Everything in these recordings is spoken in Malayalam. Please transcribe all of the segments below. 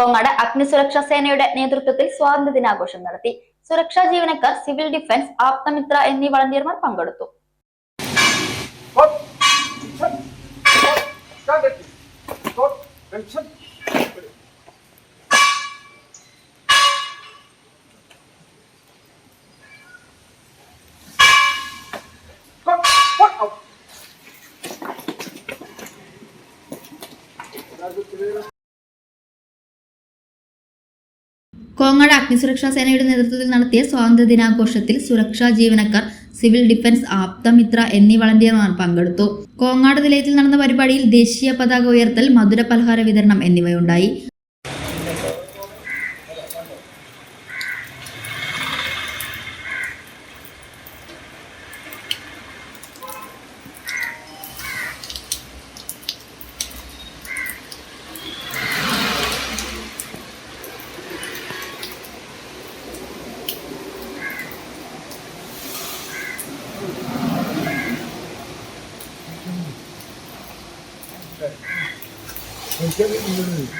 കോങ്ങാട് അഗ്നിസുരക്ഷാ സേനയുടെ നേതൃത്വത്തിൽ സ്വാതന്ത്ര്യ ദിനാഘോഷം നടത്തി സുരക്ഷാ ജീവനക്കാർ സിവിൽ ഡിഫൻസ് ആപ്തമിത്ര എന്നീ വളണ്ടിയർമാർ പങ്കെടുത്തു Gott, കോങ്ങാട് അഗ്നിസുരക്ഷാ സേനയുടെ നേതൃത്വത്തിൽ നടത്തിയ സ്വാതന്ത്ര്യ ദിനാഘോഷത്തിൽ സുരക്ഷാ ജീവനക്കാർ സിവിൽ ഡിഫൻസ് ആപ്തമിത്ര എന്നീ വളണ്ടിയർമാർ പങ്കെടുത്തു. കോങ്ങാട് നിലയത്തിൽ നടന്ന പരിപാടിയിൽ ദേശീയ പതാക ഉയർത്തൽ മധുര പലഹാര വിതരണം എന്നിവയുണ്ടായി. 여기 있는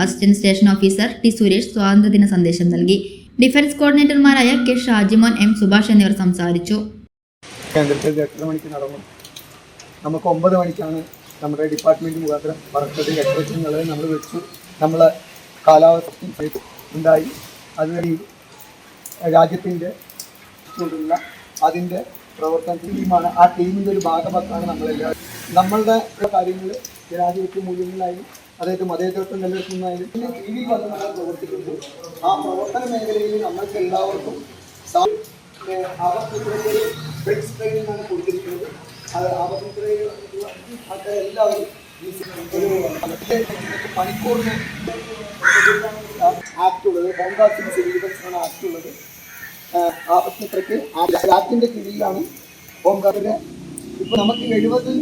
assistant station officer T Suresh സ്വാതന്ത്ര്യദിന സന്ദേശം നൽകി. ഡിഫൻസ് കോർഡിനേറ്റർമാരായ കെ ഷാജിമോൻ എം സുഭാഷ് എന്നിവർ സംസാരിച്ചു. മണിക്ക് നടന്നു? നമുക്ക് ഒമ്പത് മണിക്കാണ് നമ്മുടെ ഡിപ്പാർട്ട്മെന്റ് മുഖാന്തരം പറഞ്ഞത്. എട്ടരങ്ങൾ നമ്മൾ വെച്ചു? നമ്മൾ കാലാവസ്ഥ ഉണ്ടായി അതുവഴി രാജ്യത്തിന്റെ ചൂടുള്ള അതിന്റെ പ്രവർത്തന ടീമാണ്. ആ ടീമിന്റെ ഒരു ഭാഗമാക്കാണ് നമ്മളെല്ലാവരും. നമ്മളുടെ കാര്യങ്ങൾ ജനാധിപത്യ മൂല്യങ്ങളിലായാലും അതായത് മതേതരത്വം നിലനിർത്തുന്നതായാലും പിന്നെ ടി വി വന്ന് നമ്മൾ പ്രവർത്തിക്കുന്നു ആ പ്രവർത്തന മേഖലയിൽ നമ്മൾക്ക് എല്ലാവർക്കും ഏഹ് ആപത്തുകളിൽ ആണ് കൊടുത്തിരിക്കുന്നത്. അത് ഒരു മണിക്കൂറിന് ആക്ട് ഉള്ളത് ആപത്തുത്രയ്ക്ക് ആക്ടിന്റെ കീഴിലാണ് ഹോംഗാർഡിന് ഇപ്പൊ നമുക്ക് എഴുപത്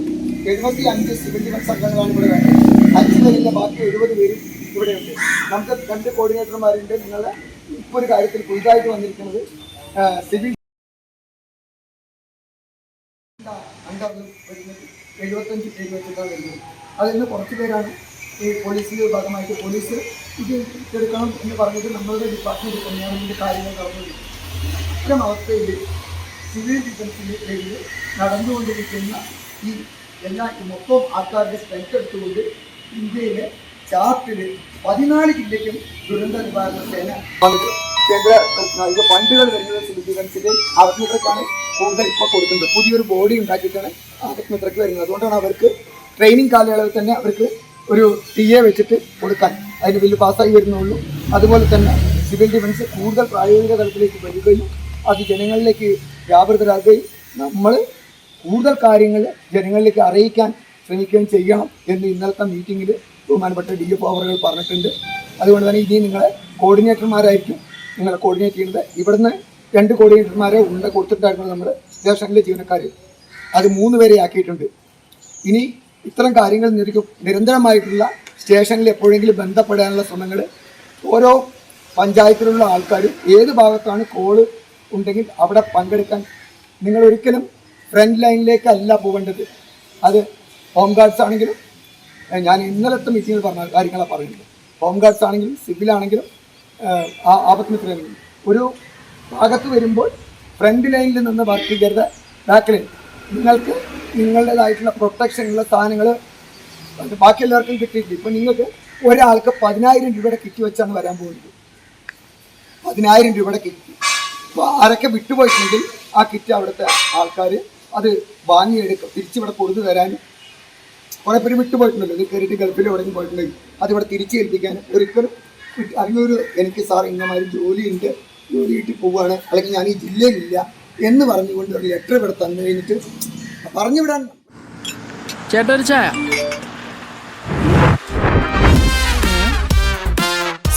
എഴുപത്തി അഞ്ച് സിവിൽ ഡിഫൻസ് സംഘങ്ങളാണ് ഇവിടെ വേണ്ടത്. പേരില്ല ബാക്കി എഴുപത് പേരും ഇവിടെയുണ്ട്. നമുക്ക് രണ്ട് കോർഡിനേറ്റർമാരുണ്ട് നിങ്ങളുടെ ഇപ്പോൾ ഒരു കാര്യത്തിൽ പുതുതായിട്ട് വന്നിരിക്കുന്നത് സിവിൽ എഴുപത്തഞ്ച് പേര് വെച്ചിട്ടാണ് വരുന്നത് അതിൽ നിന്ന് കുറച്ച് പേരാണ് ഈ പോലീസിന്റെ ഭാഗമായിട്ട് പോലീസ് ഇത് എടുക്കണം എന്ന് പറഞ്ഞിട്ട് നമ്മളുടെ ഡിപ്പാർട്ട്മെന്റ് തന്നെയാണ് ഇതിന്റെ കാര്യങ്ങൾ നടന്നത്. ഇത്തരം അവസ്ഥയിൽ സിവിൽ ഡിഫൻസിന്റെ പേരിൽ നടന്നുകൊണ്ടിരിക്കുന്ന ഈ എല്ലാ മൊത്തം ആൾക്കാരുടെ സ്ട്രെങ്ത് എടുത്തുകൊണ്ട് ഇന്ത്യയിലെ ചാർട്ടിൽ പതിനാല് ജില്ലയ്ക്കും ദുരന്ത നിവാരണ സേന കേന്ദ്ര കായിക ഫണ്ടുകൾ വരുന്നത് ഡിഫൻസിന്റെ ആത്മീയതക്കാണ് കൂടുതൽ ഇപ്പോൾ കൊടുക്കുന്നത്. പുതിയൊരു ബോഡി ഉണ്ടാക്കിയിട്ടാണ് ആത്മീയതക്ക് വരുന്നത്. അതുകൊണ്ടാണ് അവർക്ക് ട്രെയിനിങ് കാലയളവിൽ തന്നെ അവർക്ക് ഒരു ടി എ വെച്ചിട്ട് കൊടുക്കാൻ അതിന് ബില്ല് പാസ്സായി വരുന്നുള്ളൂ. അതുപോലെ തന്നെ സിവിൽ ഡിഫൻസ് കൂടുതൽ പ്രായോഗിക തലത്തിലേക്ക് വരികയും അത് ജനങ്ങളിലേക്ക് വ്യാപൃതരാകുകയും നമ്മൾ കൂടുതൽ കാര്യങ്ങൾ ജനങ്ങളിലേക്ക് അറിയിക്കാൻ ശ്രമിക്കുകയും ചെയ്യണം എന്ന് ഇന്നലത്തെ മീറ്റിങ്ങിൽ ബഹുമാനപ്പെട്ട ഡി എഫ് ഓവറുകൾ പറഞ്ഞിട്ടുണ്ട്. അതുകൊണ്ട് തന്നെ ഇനി നിങ്ങളെ കോർഡിനേറ്റർമാരായിരിക്കും നിങ്ങളെ കോർഡിനേറ്റ് ചെയ്യുന്നത്. ഇവിടുന്ന് രണ്ട് കോർഡിനേറ്റർമാരെ ഉണ്ട കൊടുത്തിട്ടായിരുന്നു നമ്മുടെ സ്റ്റേഷനിലെ ജീവനക്കാർ അത് മൂന്ന് പേരെ ആക്കിയിട്ടുണ്ട്. ഇനി ഇത്തരം കാര്യങ്ങൾ നിരന്തരമായിട്ടുള്ള സ്റ്റേഷനിൽ എപ്പോഴെങ്കിലും ബന്ധപ്പെടാനുള്ള ശ്രമങ്ങൾ ഓരോ പഞ്ചായത്തിലുള്ള ആൾക്കാരും ഏത് ഭാഗത്താണ് കോൾ ഉണ്ടെങ്കിൽ അവിടെ പങ്കെടുക്കാൻ നിങ്ങൾ ഒരിക്കലും ഫ്രണ്ട് ലൈനിലേക്കല്ല പോകേണ്ടത് അത് ഹോം ഗാർഡ്സ് ആണെങ്കിലും ഞാൻ ഇന്നലത്തെ മീറ്റിങ്ങിൽ പറഞ്ഞ കാര്യങ്ങളാണ് പറയുന്നത്. ഹോം ഗാർഡ്സ് ആണെങ്കിലും സിവിൽ ആണെങ്കിലും ആ- ആപത്ത് മിത്രമാണെങ്കിലും ഒരു ഭാഗത്ത് വരുമ്പോൾ ഫ്രണ്ട് ലൈനിൽ നിന്ന് വർക്ക് ചെയ്യരുത് ബാക്കിൽ നിങ്ങൾക്ക് നിങ്ങളുടേതായിട്ടുള്ള പ്രൊട്ടക്ഷനുള്ള സാധനങ്ങൾ ബാക്കി എല്ലാവർക്കും കിട്ടിയിട്ടില്ല. ഇപ്പം നിങ്ങൾക്ക് ഒരാൾക്ക് പതിനായിരം രൂപയുടെ കിറ്റ് വെച്ചാണ് വരാൻ പോകുന്നത്. പതിനായിരം രൂപയുടെ കിറ്റ് അപ്പോൾ ആരൊക്കെ വിട്ടുപോയിട്ടുണ്ടെങ്കിൽ ആ കിറ്റ് അവിടുത്തെ ആൾക്കാർ അത് വാങ്ങിയെടുക്കും. തിരിച്ചിവിടെ കൊടുത്തു തരാനും കുറേ പേര് വിട്ടുപോയിട്ടുണ്ടല്ലോ ഇത് കയറിയിട്ട് ഗൾഫിൽ എവിടെയും പോയിട്ടുണ്ടെങ്കിൽ അതിവിടെ തിരിച്ചു ഏൽപ്പിക്കാൻ ഒരിക്കലും അറിഞ്ഞൊരു എനിക്ക് സാർ ഇന്നമാതിരി ജോലിയുണ്ട് ജോലി കിട്ടി പോവുകയാണ്. അല്ലെങ്കിൽ ഞാൻ ഈ ജില്ലയിലില്ല എന്ന് പറഞ്ഞുകൊണ്ട് ഒരു ലെറ്റർ ഇവിടെ തന്നു കഴിഞ്ഞിട്ട് പറഞ്ഞു വിടാൻ ചേട്ടാ ഒരു ചായ.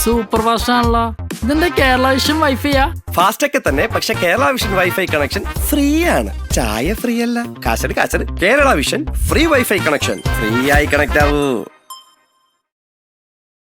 സൂപ്പർ ഫാസ്റ്റ് ആണല്ലോ ഇതെന്താ കേരള വിഷൻ വൈഫൈയാ? ഫാസ്റ്റ് ഒക്കെ തന്നെ പക്ഷെ Kerala vision wifi connection free ആണ് ചായ ഫ്രീ അല്ല കാശട് കാശട് Kerala vision free wifi connection free ആയി കണക്ട് ആവൂ.